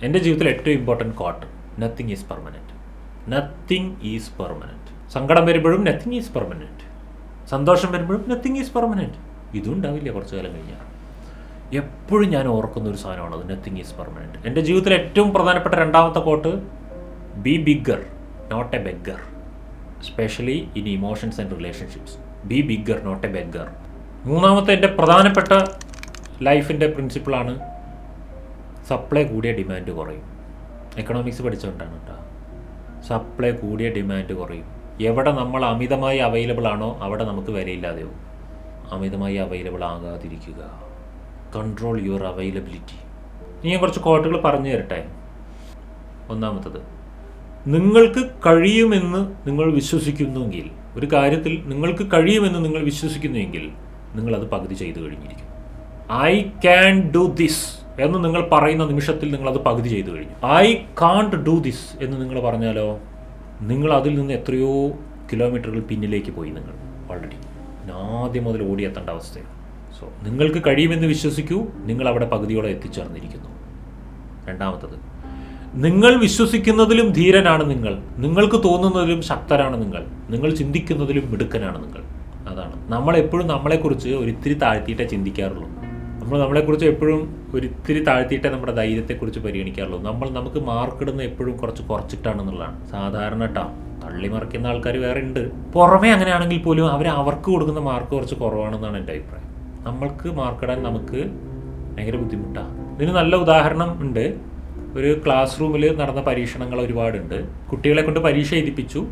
എന്റെ ജീവിതത്തിൽ ഏറ്റവും important quote nothing is permanent nothing is permanent സങ്കടം വരുമ്പോഴും നത്തിങ് ഈസ് പെർമനന്റ് സന്തോഷം വരുമ്പോഴും നത്തിങ് ഈസ് പെർമനന്റ് ഇതും ഉണ്ടാവില്ല കുറച്ച് കാലം കഴിഞ്ഞാൽ എപ്പോഴും ഞാൻ ഓർക്കുന്ന ഒരു സാധനമാണ് അത് നത്തിങ് ഈസ് പെർമനന്റ് എന്റെ ജീവിതത്തിലെ ഏറ്റവും പ്രധാനപ്പെട്ട രണ്ടാമത്തെ quote be bigger not a beggar specially in emotions and relationships be bigger not a beggar മൂന്നാമത്തെ എന്റെ പ്രധാനപ്പെട്ട ലൈഫിന്റെ പ്രിൻസിപ്പിളാണ് സപ്ലൈ കൂടിയ ഡിമാൻഡ് കുറയും. എക്കണോമിക്സ് പഠിച്ചുകൊണ്ടാണ് കേട്ടോ സപ്ലൈ കൂടിയ ഡിമാൻഡ് കുറയും. എവിടെ നമ്മൾ അമിതമായി അവൈലബിൾ ആണോ അവിടെ നമുക്ക് വിലയില്ലാതെയാവും അമിതമായി അവൈലബിൾ ആകാതിരിക്കുക. കൺട്രോൾ യുവർ അവൈലബിലിറ്റി ഇനി ഞാൻ കുറച്ച് കോട്ടുകൾ പറഞ്ഞു തരട്ടെ. ഒന്നാമത്തത് നിങ്ങൾക്ക് കഴിയുമെന്ന് നിങ്ങൾ വിശ്വസിക്കുന്നുവെങ്കിൽ ഒരു കാര്യത്തിൽ നിങ്ങൾക്ക് കഴിയുമെന്ന് നിങ്ങൾ വിശ്വസിക്കുന്നുവെങ്കിൽ നിങ്ങളത് പകുതി ചെയ്തു കഴിഞ്ഞിരിക്കും. ഐ ക്യാൻ ഡു ദിസ് എന്ന് നിങ്ങൾ പറയുന്ന നിമിഷത്തിൽ നിങ്ങൾ അത് പകുതി ചെയ്തു കഴിഞ്ഞു. ഐ കാണ്ട് ഡു ദിസ് എന്ന് നിങ്ങൾ പറഞ്ഞാലോ? നിങ്ങൾ അതിൽ നിന്ന് എത്രയോ കിലോമീറ്ററുകൾ പിന്നിലേക്ക് പോയി നിങ്ങൾ ഓൾറെഡി ആദ്യം മുതൽ ഓടിയെത്തേണ്ട അവസ്ഥയാണ്. സോ നിങ്ങൾക്ക് കഴിയുമെന്ന് വിശ്വസിക്കൂ. നിങ്ങൾ അവിടെ പകുതിയോടെ എത്തിച്ചേർന്നിരിക്കുന്നു. രണ്ടാമത്തത് നിങ്ങൾ വിശ്വസിക്കുന്നതിലും ധീരനാണ് നിങ്ങൾ. നിങ്ങൾക്ക് തോന്നുന്നതിലും ശക്തരാണ് നിങ്ങൾ. നിങ്ങൾ ചിന്തിക്കുന്നതിലും മിടുക്കനാണ് നിങ്ങൾ. അതാണ്. നമ്മളെപ്പോഴും നമ്മളെക്കുറിച്ച് ഒരിത്തിരി താഴ്ത്തിയിട്ടേ ചിന്തിക്കാറുള്ളൂ. നമ്മൾ നമ്മളെക്കുറിച്ച് എപ്പോഴും ഒരിത്തിരി താഴ്ത്തിയിട്ടേ നമ്മുടെ ധൈര്യത്തെക്കുറിച്ച് പരിഗണിക്കാറുള്ളൂ. നമ്മൾ നമുക്ക് മാർക്കിടുന്ന എപ്പോഴും കുറച്ച് കുറച്ചിട്ടാണെന്നുള്ളതാണ്. സാധാരണ കേട്ടോ തള്ളിമറിക്കുന്ന ആൾക്കാർ വേറെ ഉണ്ട് പുറമേ അങ്ങനെയാണെങ്കിൽ പോലും അവർ അവർക്ക് കൊടുക്കുന്ന മാർക്ക് കുറച്ച് കുറവാണെന്നാണ് എന്റെ അഭിപ്രായം. നമ്മൾക്ക് മാർക്കിടാൻ നമുക്ക് ഭയങ്കര ബുദ്ധിമുട്ടാണ് ഇതിന് നല്ല ഉദാഹരണം ഉണ്ട്. ഒരു ക്ലാസ് റൂമിൽ നടന്ന പരീക്ഷണങ്ങൾ ഒരുപാടുണ്ട്. കുട്ടികളെ കൊണ്ട് പരീക്ഷ എഴുതിപ്പിച്ചു.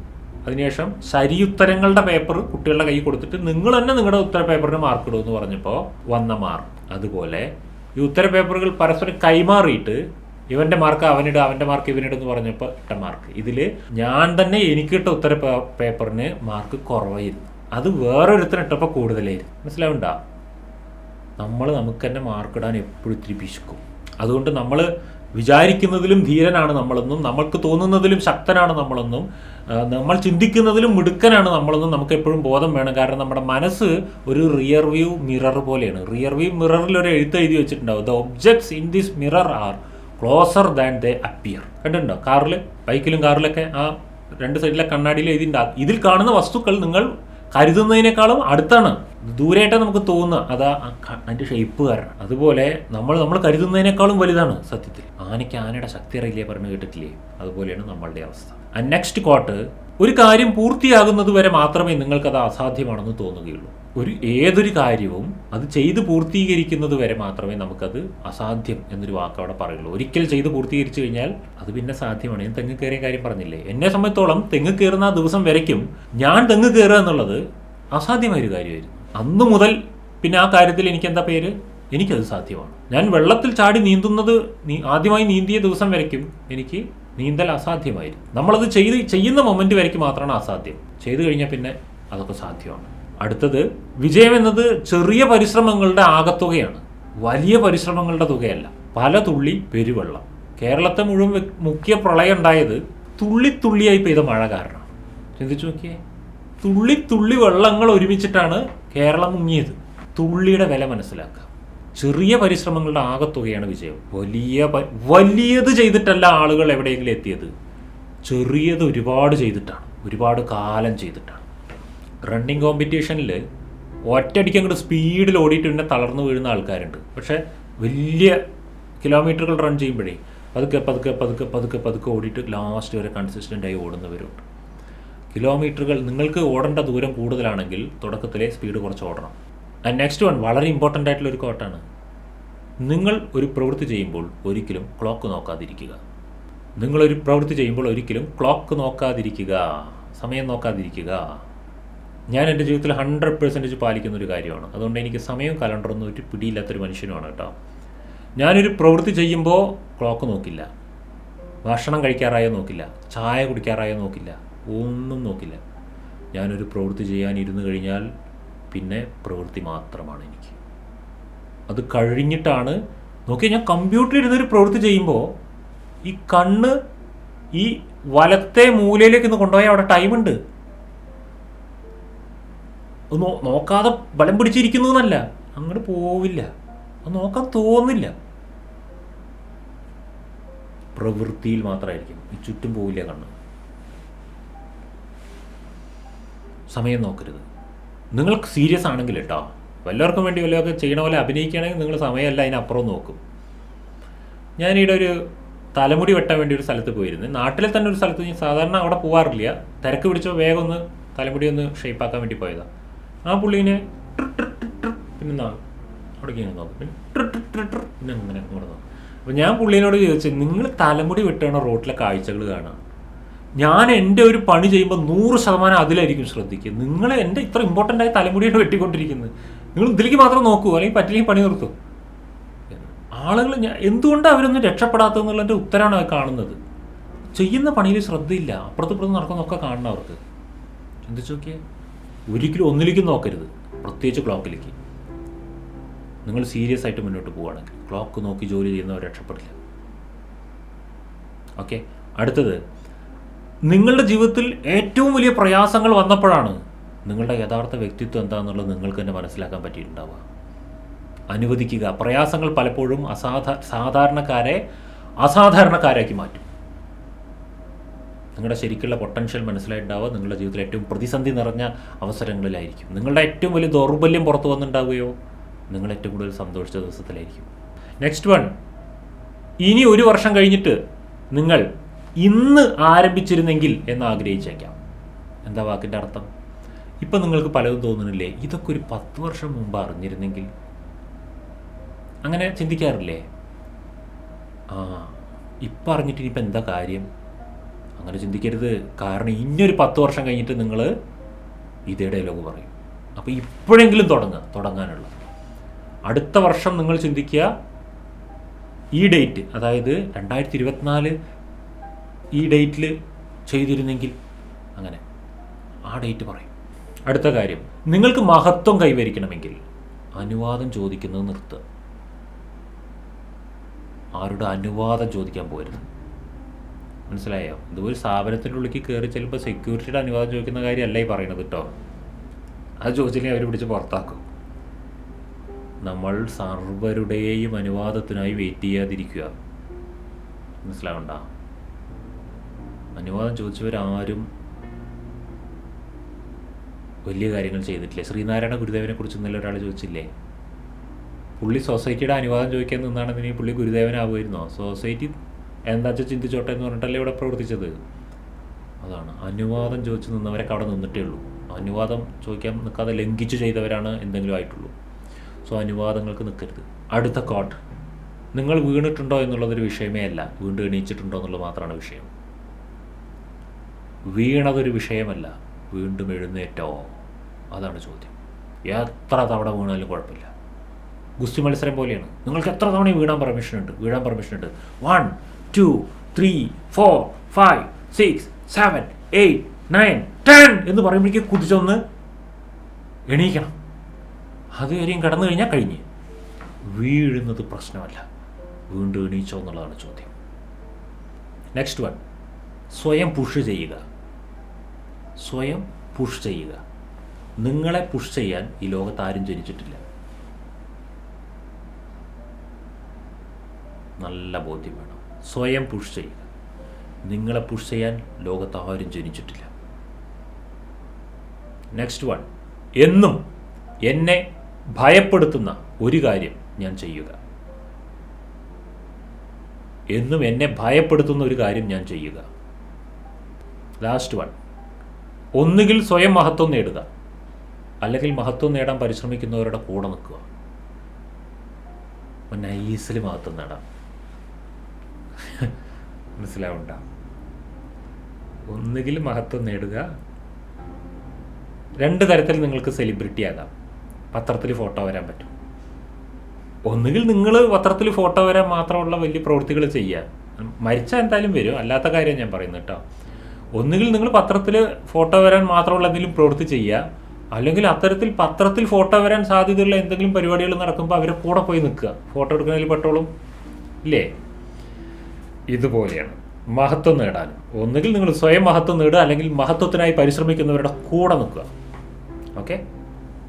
അതിനുശേഷം ശരിയുത്തരങ്ങളുടെ പേപ്പർ കുട്ടികളുടെ കൈ കൊടുത്തിട്ട് നിങ്ങൾ തന്നെ നിങ്ങളുടെ ഉത്തര പേപ്പറിന് മാർക്ക് ഇടുമെന്ന് പറഞ്ഞപ്പോൾ വന്ന മാർക്ക് അതുപോലെ ഈ ഉത്തര പേപ്പറുകൾ പരസ്പരം കൈമാറിയിട്ട് ഇവന്റെ മാർക്ക് അവനിടും അവന്റെ മാർക്ക് ഇവനിടും പറഞ്ഞപ്പോൾ ഇട്ട മാർക്ക് ഇതിൽ ഞാൻ തന്നെ എനിക്ക് ഇട്ട ഉത്തര പേപ്പറിന് മാർക്ക് കുറവായിരുന്നു. അത് വേറൊരുത്തരം ഇട്ടപ്പോൾ കൂടുതലായിരുന്നു. മനസ്സിലാവുണ്ടോ നമ്മൾ നമുക്ക് തന്നെ മാർക്കിടാൻ എപ്പോഴും ഇത്തിരി പിശുക്കും അതുകൊണ്ട് നമ്മൾ വിചാരിക്കുന്നതിലും ധീരനാണ് നമ്മളെന്നും നമ്മൾക്ക് തോന്നുന്നതിലും ശക്തനാണ് നമ്മളെന്നും നമ്മൾ ചിന്തിക്കുന്നതിലും മിടുക്കനാണ് നമ്മളെന്നും നമുക്ക് എപ്പോഴും ബോധം വേണം. കാരണം നമ്മുടെ മനസ്സ് ഒരു റിയർ വ്യൂ മിറർ പോലെയാണ്. റിയർ വ്യൂ മിററിൽ ഒരു എഴുത്ത് എഴുതി വെച്ചിട്ടുണ്ടാവും. The objects in this mirror are closer than they appear കണ്ടിട്ടുണ്ടോ? കാറിൽ ബൈക്കിലും കാറിലൊക്കെ ആ രണ്ട് സൈഡിലെ കണ്ണാടിയിൽ എഴുതിയിട്ടുണ്ടാകും ഇതിൽ കാണുന്ന വസ്തുക്കൾ നിങ്ങൾ കരുതുന്നതിനേക്കാളും അടുത്താണ്. ദൂരെയായിട്ട് നമുക്ക് തോന്നുക. അതാ അതിന്റെ ഷേപ്പ് കാരണം. അതുപോലെ നമ്മൾ നമ്മൾ കരുതുന്നതിനേക്കാളും വലുതാണ് സത്യത്തിൽ. ആനയ്ക്ക് ആനയുടെ ശക്തി അറിയില്ലേ പറഞ്ഞു കേട്ടിട്ടില്ലേ? അതുപോലെയാണ് നമ്മളുടെ അവസ്ഥ. നെക്സ്റ്റ് കോട്ട് ഒരു കാര്യം പൂർത്തിയാകുന്നത് വരെ മാത്രമേ നിങ്ങൾക്കത് അസാധ്യമാണെന്ന് തോന്നുകയുള്ളൂ. ഒരു ഏതൊരു കാര്യവും അത് ചെയ്ത് പൂർത്തീകരിക്കുന്നത് വരെ മാത്രമേ നമുക്കത് അസാധ്യം എന്നൊരു വാക്ക് അവിടെ പറയുള്ളൂ. ഒരിക്കൽ ചെയ്ത് പൂർത്തീകരിച്ചു കഴിഞ്ഞാൽ അത് പിന്നെ സാധ്യമാണ്. ഞാൻ തെങ്ങ് കയറിയ കാര്യം പറഞ്ഞില്ലേ? എന്നെ സംബന്ധിച്ചോളം തെങ്ങ് കയറുന്ന ആ ദിവസം വരയ്ക്കും ഞാൻ തെങ്ങ് കയറുക എന്നുള്ളത് അസാധ്യമായൊരു കാര്യമായിരുന്നു. അന്നു മുതൽ പിന്നെ ആ കാര്യത്തിൽ എനിക്ക് എന്താ പേര്? എനിക്കത് സാധ്യമാണ്. ഞാൻ വെള്ളത്തിൽ ചാടി നീന്തുന്നത് നീ- ആദ്യമായി നീന്തിയ ദിവസം വരയ്ക്കും എനിക്ക് നീന്തൽ അസാധ്യമായിരുന്നു നമ്മളത് ചെയ്ത് ചെയ്യുന്ന മൊമെന്റ് വരയ്ക്ക് മാത്രമാണ് അസാധ്യം. ചെയ്തു കഴിഞ്ഞാൽ പിന്നെ അതൊക്കെ സാധ്യമാണ്. അടുത്തത് വിജയം എന്നത് ചെറിയ പരിശ്രമങ്ങളുടെ ആകത്തുകയാണ്. വലിയ പരിശ്രമങ്ങളുടെ തുകയല്ല. പല തുള്ളി പെരുവെള്ളം. കേരളത്തെ മുഴുവൻ മുഖ്യ പ്രളയം ഉണ്ടായത് തുള്ളി തുള്ളിയായി പെയ്ത മഴ കാരണം. ചിന്തിച്ചു നോക്കിയേ. തുള്ളി തുള്ളി വെള്ളങ്ങൾ ഒരുമിച്ചിട്ടാണ് കേരളം മുങ്ങിയത് തുള്ളിയുടെ വില മനസ്സിലാക്കുക. ചെറിയ പരിശ്രമങ്ങളുടെ ആകത്തുകയാണ് വിജയം. വലിയ വലിയത് ചെയ്തിട്ടല്ല ആളുകൾ എവിടെയെങ്കിലും എത്തിയത്. ചെറിയത് ഒരുപാട് ചെയ്തിട്ടാണ് ഒരുപാട് കാലം ചെയ്തിട്ടാണ്. റണ്ണിങ് കോമ്പറ്റീഷനിൽ ഒറ്റയടിക്ക് അങ്ങോട്ട് സ്പീഡിൽ ഓടിയിട്ട് പിന്നെ തളർന്നു വീഴുന്ന ആൾക്കാരുണ്ട്. പക്ഷേ വലിയ കിലോമീറ്ററുകൾ റൺ ചെയ്യുമ്പോഴേ പതുക്കെ പതുക്കെ പതുക്കെ പതുക്കെ പതുക്കെ ഓടിയിട്ട് ലാസ്റ്റ് വരെ കൺസിസ്റ്റന്റായി ഓടുന്നവരുണ്ട്. കിലോമീറ്ററുകൾ നിങ്ങൾക്ക് ഓടേണ്ട ദൂരം കൂടുതലാണെങ്കിൽ തുടക്കത്തിലെ സ്പീഡ് കുറച്ച് ഓടണം. ആൻഡ് നെക്സ്റ്റ് വൺ വളരെ ഇമ്പോർട്ടന്റ് ആയിട്ടുള്ള ഒരു കോട്ടാണ് നിങ്ങൾ ഒരു പ്രവൃത്തി ചെയ്യുമ്പോൾ ഒരിക്കലും ക്ലോക്ക് നോക്കാതിരിക്കുക. നിങ്ങളൊരു പ്രവൃത്തി ചെയ്യുമ്പോൾ ഒരിക്കലും ക്ലോക്ക് നോക്കാതിരിക്കുക. സമയം നോക്കാതിരിക്കുക. ഞാൻ എന്റെ ജീവിതത്തിൽ ഹൺഡ്രഡ് പെർസെന്റേജ് പാലിക്കുന്ന ഒരു കാര്യമാണ്. അതുകൊണ്ട് എനിക്ക് സമയവും കലണ്ടറൊന്നും ഒരു പിടിയില്ലാത്തൊരു മനുഷ്യനുമാണ് കേട്ടോ. ഞാനൊരു പ്രവൃത്തി ചെയ്യുമ്പോൾ ക്ലോക്ക് നോക്കില്ല. ഭക്ഷണം കഴിക്കാറായോ നോക്കില്ല. ചായ കുടിക്കാറായോ നോക്കില്ല. ഒന്നും നോക്കില്ല. ഞാനൊരു പ്രവൃത്തി ചെയ്യാൻ ഇരുന്ന് കഴിഞ്ഞാൽ പിന്നെ പ്രവൃത്തി മാത്രമാണ് എനിക്ക്. അത് കഴിഞ്ഞിട്ടാണ് നോക്കിയാൽ ഞാൻ കമ്പ്യൂട്ടറിൽ ഇരുന്നൊരു പ്രവൃത്തി ചെയ്യുമ്പോൾ ഈ കണ്ണ് ഈ വലത്തെ മൂലയിലേക്ക് ഒന്ന് കൊണ്ടുപോയാൽ അവിടെ ടൈമുണ്ട് ഒന്ന് നോക്കാതെ ബലം പിടിച്ചിരിക്കുന്നു എന്നല്ല. അങ്ങോട്ട് പോവില്ല. അത് നോക്കാൻ തോന്നില്ല പ്രവൃത്തിയിൽ മാത്രമായിരിക്കും ഈ ചുറ്റും പോവില്ല കണ്ണ്. സമയം നോക്കരുത്. നിങ്ങൾ സീരിയസ് ആണെങ്കിൽ കേട്ടോ വല്ലവർക്കും വേണ്ടി വല്ലതൊക്കെ ചെയ്യണ പോലെ അഭിനയിക്കുകയാണെങ്കിൽ നിങ്ങൾ സമയമല്ല അതിനപ്പുറം നോക്കും. ഞാനീടെ ഒരു തലമുടി വെട്ടാൻ വേണ്ടി ഒരു സ്ഥലത്ത് പോയിരുന്നു. നാട്ടിൽ തന്നെ ഒരു സ്ഥലത്ത് ഞാൻ സാധാരണ അവിടെ പോകാറില്ല തിരക്ക് പിടിച്ചോ വേഗം ഒന്ന് തലമുടി ഒന്ന് ഷേപ്പാക്കാൻ വേണ്ടി പോയതാണ് ആ പുള്ളീനെ ട്രിർ ട്രിർ ട്രിർ ട്രിർ പിന്നെ എന്നാ അവിടേക്ക് ഇങ്ങനെ നോക്കും. പിന്നെ അങ്ങനെ അങ്ങോട്ട് നോക്കും. അപ്പോൾ ഞാൻ പുള്ളീനോട് ചോദിച്ചു നിങ്ങൾ തലമുടി വെട്ടണ റോട്ടിലെ കാഴ്ചകൾ കാണാം ഞാൻ എന്റെ ഒരു പണി ചെയ്യുമ്പോൾ നൂറ് ശതമാനം അതിലായിരിക്കും ശ്രദ്ധിക്കുക. നിങ്ങൾ എന്റെ ഇത്ര ഇമ്പോർട്ടന്റ് ആയ തലമുടിയാണ് വെട്ടിക്കൊണ്ടിരിക്കുന്നത്. നിങ്ങൾ ഇതിലേക്ക് മാത്രം നോക്കൂ അല്ലെങ്കിൽ പറ്റില്ലെങ്കിൽ പണി നിർത്തൂ. ആളുകൾ എന്തുകൊണ്ടാണ് അവരൊന്നും രക്ഷപ്പെടാത്തതെന്നുള്ളതിന്റെ ഉത്തരമാണ് കാണുന്നത്. ചെയ്യുന്ന പണിയിൽ ശ്രദ്ധയില്ല. അപ്പുറത്ത് ഇപ്പുറത്ത് നടക്കുന്നൊക്കെ കാണണം അവർക്ക്. ചിന്തിച്ചു നോക്കിയേ. ഒരിക്കലും ഒന്നിലേക്കും നോക്കരുത്. പ്രത്യേകിച്ച് ക്ലോക്കിലേക്ക്. നിങ്ങൾ സീരിയസ് ആയിട്ട് മുന്നോട്ട് പോവുകയാണെങ്കിൽ ക്ലോക്ക് നോക്കി ജോലി ചെയ്യുന്നവർ രക്ഷപ്പെടില്ല. ഓക്കെ? അടുത്തത്. നിങ്ങളുടെ ജീവിതത്തിൽ ഏറ്റവും വലിയ പ്രയാസങ്ങൾ വന്നപ്പോഴാണ് നിങ്ങളുടെ യഥാർത്ഥ വ്യക്തിത്വം എന്താണെന്നുള്ളത് നിങ്ങൾക്ക് തന്നെ മനസ്സിലാക്കാൻ പറ്റിയിട്ടുണ്ടാവുക. അനുവദിക്കുക. പ്രയാസങ്ങൾ പലപ്പോഴും അസാധാ സാധാരണക്കാരെ അസാധാരണക്കാരാക്കി മാറ്റും. നിങ്ങളുടെ ശരിക്കുള്ള പൊട്ടൻഷ്യൽ മനസ്സിലായിട്ടുണ്ടാവുക. നിങ്ങളുടെ ജീവിതത്തിൽ ഏറ്റവും പ്രതിസന്ധി നിറഞ്ഞ അവസരങ്ങളിലായിരിക്കും. നിങ്ങളുടെ ഏറ്റവും വലിയ ദൗർബല്യം പുറത്തു വന്നിട്ടുണ്ടാവുകയോ നിങ്ങൾ ഏറ്റവും കൂടുതൽ സന്തോഷിച്ച ദിവസത്തിലായിരിക്കും. നെക്സ്റ്റ് വൺ ഇനി ഒരു വർഷം കഴിഞ്ഞിട്ട് നിങ്ങൾ ഇന്ന് ആരംഭിച്ചിരുന്നെങ്കിൽ എന്ന് ആഗ്രഹിച്ചേക്കാം. എന്താ വാക്കിന്റെ അർത്ഥം? ഇപ്പം നിങ്ങൾക്ക് പലതും തോന്നുന്നില്ലേ? ഇതൊക്കെ ഒരു പത്ത് വർഷം മുമ്പ് അറിഞ്ഞിരുന്നെങ്കിൽ. അങ്ങനെ ചിന്തിക്കാറില്ലേ? ആ ഇപ്പം അറിഞ്ഞിട്ട് ഇനിയിപ്പോൾ എന്താ കാര്യം? അങ്ങനെ ചിന്തിക്കരുത്. കാരണം ഇനിയൊരു പത്ത് വർഷം കഴിഞ്ഞിട്ട് നിങ്ങൾ ഇതേ ഡയലോഗ് പറയും. അപ്പോൾ ഇപ്പോഴെങ്കിലും തുടങ്ങുക തുടങ്ങാനുള്ള അടുത്ത വർഷം നിങ്ങൾ ചിന്തിക്കുക ഈ ഡേറ്റ് അതായത് രണ്ടായിരത്തി ഇരുപത്തിനാല് ഈ ഡേറ്റിൽ ചെയ്തിരുന്നെങ്കിൽ അങ്ങനെ. ആ ഡേറ്റ് പറയും. അടുത്ത കാര്യം നിങ്ങൾക്ക് മഹത്വം കൈവരിക്കണമെങ്കിൽ അനുവാദം ചോദിക്കുന്നത് നിർത്ത്. ആരുടെ അനുവാദം ചോദിക്കാൻ പോരുത്. മനസ്സിലായോ? ഇത് ഒരു സ്ഥാപനത്തിന്റെ ഉള്ളിലേക്ക് കയറി ചെല്ലുമ്പോൾ സെക്യൂരിറ്റിയുടെ അനുവാദം ചോദിക്കുന്ന കാര്യമല്ല ഈ പറയുന്നത് കേട്ടോ അത് ചോദിച്ചില്ലെങ്കിൽ അവർ പിടിച്ച് പുറത്താക്കും. നമ്മൾ സർവരുടെയും അനുവാദത്തിനായി വെയിറ്റ് ചെയ്യാതിരിക്കുക. മനസ്സിലാവണ്ട അനുവാദം ചോദിച്ചവരാരും വലിയ കാര്യങ്ങൾ ചെയ്തിട്ടില്ലേ? ശ്രീനാരായണ ഗുരുദേവനെ കുറിച്ച് ഇന്നലെ ഒരാൾ ചോദിച്ചില്ലേ? പുള്ളി സൊസൈറ്റിയുടെ അനുവാദം ചോദിക്കാൻ നിന്നാണെന്നുണ്ടെങ്കിൽ പുള്ളി ഗുരുദേവനാവുമായിരുന്നോ? സൊസൈറ്റി എന്താ വെച്ചാൽ ചിന്തിച്ചോട്ടെ എന്ന് പറഞ്ഞിട്ടല്ലേ ഇവിടെ പ്രവർത്തിച്ചത്? അതാണ്. അനുവാദം ചോദിച്ച് നിന്നവരൊക്കെ അവിടെ നിന്നിട്ടേ ഉള്ളൂ. അനുവാദം ചോദിക്കാൻ നിൽക്കാതെ ലംഘിച്ചു ചെയ്തവരാണ് എന്തെങ്കിലും ആയിട്ടുള്ളൂ. സോ അനുവാദങ്ങൾക്ക് നിൽക്കരുത്. അടുത്ത കോട്ട് നിങ്ങൾ വീണിട്ടുണ്ടോ എന്നുള്ളതൊരു വിഷയമേ അല്ല. വീണ്ടും എണീച്ചിട്ടുണ്ടോ എന്നുള്ളത് മാത്രമാണ് വിഷയം. വീണതൊരു വിഷയമല്ല. വീണ്ടും എഴുന്നേറ്റോ? അതാണ് ചോദ്യം. എത്ര തവണ വീണാലും കുഴപ്പമില്ല. ഗുസ്തി മത്സരം പോലെയാണ്. നിങ്ങൾക്ക് എത്ര തവണ വീണാൻ പെർമിഷൻ ഉണ്ട്? വീഴാൻ പെർമിഷൻ ഉണ്ട്. One two three four five six seven eight nine ten എന്ന് പറയുമ്പോഴേക്കും കുതിച്ചൊന്ന് എണീക്കണം. അതുവരെയും കടന്നു കഴിഞ്ഞാൽ കഴിഞ്ഞ്. വീഴുന്നത് പ്രശ്നമല്ല. വീണ്ടും എണീച്ചോ എന്നുള്ളതാണ് ചോദ്യം. നെക്സ്റ്റ് വൺ സ്വയം പുഷ് ചെയ്യുക. സ്വയം പുഷ് ചെയ്യുക. നിങ്ങളെ പുഷ് ചെയ്യാൻ ഈ ലോകത്ത് ആരും ജനിച്ചിട്ടില്ല. നല്ല ബോധ്യം വേണം. സ്വയം പുഷ് ചെയ്യുക. നിങ്ങളെ പുഷ് ചെയ്യാൻ ലോകത്ത് ആരും ജനിച്ചിട്ടില്ല. നെക്സ്റ്റ് വൺ എന്നും എന്നെ ഭയപ്പെടുത്തുന്ന ഒരു കാര്യം ഞാൻ ചെയ്യുക. എന്നും എന്നെ ഭയപ്പെടുത്തുന്ന ഒരു കാര്യം ഞാൻ ചെയ്യുക. ലാസ്റ്റ് വൺ ഒന്നുകിൽ സ്വയം മഹത്വം നേടുക അല്ലെങ്കിൽ മഹത്വം നേടാൻ പരിശ്രമിക്കുന്നവരുടെ കൂടെ നിൽക്കുക. നൈസിൽ മഹത്വം നേടാം. മനസ്സിലാവണ്ട? ഒന്നുകിൽ മഹത്വം നേടുക. രണ്ട് തരത്തിൽ നിങ്ങൾക്ക് സെലിബ്രിറ്റി ആകാം. പത്രത്തിൽ ഫോട്ടോ വരാൻ പറ്റും. ഒന്നുകിൽ നിങ്ങൾ പത്രത്തിൽ ഫോട്ടോ വരാൻ മാത്രമുള്ള വലിയ പ്രവൃത്തികൾ ചെയ്യുക. മരിച്ചാൽ എന്തായാലും വരും. അല്ലാത്ത കാര്യം ഞാൻ പറയുന്നു കേട്ടോ. ഒന്നുകിൽ നിങ്ങൾ പത്രത്തിൽ ഫോട്ടോ വരാൻ മാത്രമുള്ള എന്തെങ്കിലും പ്രവൃത്തി ചെയ്യുക അല്ലെങ്കിൽ അത്തരത്തിൽ പത്രത്തിൽ ഫോട്ടോ വരാൻ സാധ്യതയുള്ള എന്തെങ്കിലും പരിപാടികൾ നടക്കുമ്പോൾ അവരെ കൂടെ പോയി നിൽക്കുക. ഫോട്ടോ എടുക്കുന്നതിൽ പെട്ടോളും. ഇല്ലേ? ഇതുപോലെയാണ്. മഹത്വം നേടാൻ. ഒന്നുകിൽ നിങ്ങൾ സ്വയം മഹത്വം നേടുക അല്ലെങ്കിൽ മഹത്വത്തിനായി പരിശ്രമിക്കുന്നവരുടെ കൂടെ നിൽക്കുക. ഓക്കെ?